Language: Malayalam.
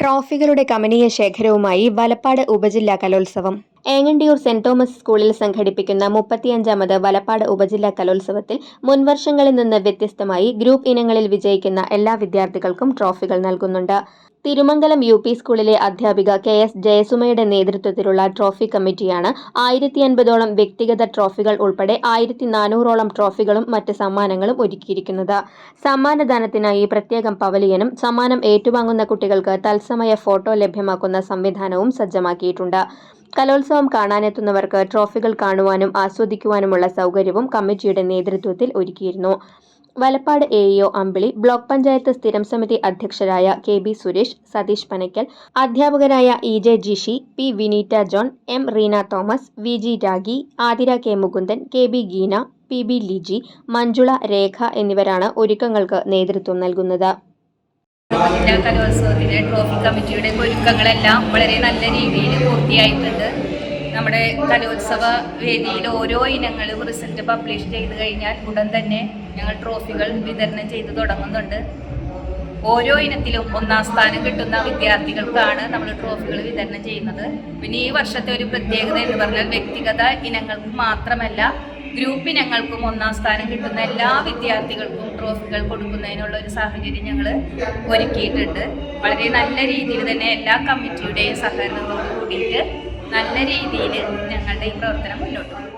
ട്രോഫികളുടെ കമനീയ ശേഖരവുമായി വലപ്പാട് ഉപജില്ലാ കലോത്സവം ഏങ്ങണ്ടിയൂർ സെന്റ് തോമസ് സ്കൂളിൽ സംഘടിപ്പിക്കുന്ന മുപ്പത്തിയഞ്ചാമത് വലപ്പാട് ഉപജില്ലാ കലോത്സവത്തിൽ മുൻവർഷങ്ങളിൽ നിന്ന് വ്യത്യസ്തമായി ഗ്രൂപ്പ് ഇനങ്ങളിൽ വിജയിക്കുന്ന എല്ലാ വിദ്യാർത്ഥികൾക്കും ട്രോഫികൾ നൽകുന്നുണ്ട്. തിരുമംഗലം യു പി സ്കൂളിലെ അധ്യാപിക കെ എസ് ജയസുമയുടെ നേതൃത്വത്തിലുള്ള ട്രോഫി കമ്മിറ്റിയാണ് ആയിരത്തി അൻപതോളം വ്യക്തിഗത ട്രോഫികൾ ഉൾപ്പെടെ ആയിരത്തി നാനൂറോളം ട്രോഫികളും മറ്റ് സമ്മാനങ്ങളും ഒരുക്കിയിരിക്കുന്നത്. സമ്മാനദാനത്തിനായി പ്രത്യേകം പവലിയനും സമ്മാനം ഏറ്റുവാങ്ങുന്ന കുട്ടികൾക്ക് തത്സമയ ഫോട്ടോ ലഭ്യമാക്കുന്ന സംവിധാനവും സജ്ജമാക്കിയിട്ടുണ്ട്. കലോത്സവം കാണാനെത്തുന്നവർക്ക് ട്രോഫികൾ കാണുവാനും ആസ്വദിക്കുവാനുമുള്ള സൗകര്യവും കമ്മിറ്റിയുടെ നേതൃത്വത്തിൽ ഒരുക്കിയിരുന്നു. Valappad A EO Ambili block panchayat സ്ഥിരം സമിതി അധ്യക്ഷരായ കെ ബി സുരേഷ് സതീഷ് പനയ്ക്കൽ അധ്യാപകരായ E J Jishi P Vineeta John M Reena Thomas V G Ragi Athira K Mukundan K B Geena P B Liji Manjula Rekha എന്നിവരാണ് ഒരുക്കങ്ങൾക്ക് നേതൃത്വം നൽകുന്നത്. ജില്ലാ കലോത്സവത്തിലെ ട്രോഫി കമ്മിറ്റിയുടെ ഒരുക്കങ്ങളെല്ലാം വളരെ നല്ല രീതിയിൽ പൂർത്തിയായിട്ടുണ്ട്. നമ്മുടെ കലോത്സവ വേദിയിൽ ഓരോ ഇനങ്ങളും റിസൾട്ട് പബ്ലിഷ് ചെയ്ത് കഴിഞ്ഞാൽ ഉടൻ തന്നെ ഞങ്ങൾ ട്രോഫികൾ വിതരണം ചെയ്ത് തുടങ്ങുന്നുണ്ട്. ഓരോ ഇനത്തിലും ഒന്നാം സ്ഥാനം കിട്ടുന്ന വിദ്യാർത്ഥികൾക്കാണ് നമ്മൾ ട്രോഫികൾ വിതരണം ചെയ്യുന്നത്. പിന്നെ ഈ വർഷത്തെ ഒരു പ്രത്യേകത എന്ന് പറഞ്ഞാൽ വ്യക്തിഗത ഇനങ്ങൾക്ക് മാത്രമല്ല ഗ്രൂപ്പ് ഇനങ്ങൾക്കും ഒന്നാം സ്ഥാനം കിട്ടുന്ന എല്ലാ വിദ്യാർത്ഥികൾക്കും ട്രോഫികൾ കൊടുക്കുന്നതിനുള്ള ഒരു സാഹചര്യം ഞങ്ങൾ ഒരുക്കിയിട്ടുണ്ട്. വളരെ നല്ല രീതിയിൽ തന്നെ എല്ലാ കമ്മിറ്റിയുടെയും സഹകരണത്തോട് കൂടിയിട്ട് നല്ല രീതിയിൽ ഞങ്ങളുടെ ഈ പ്രവർത്തനം മുന്നോട്ട് പോകും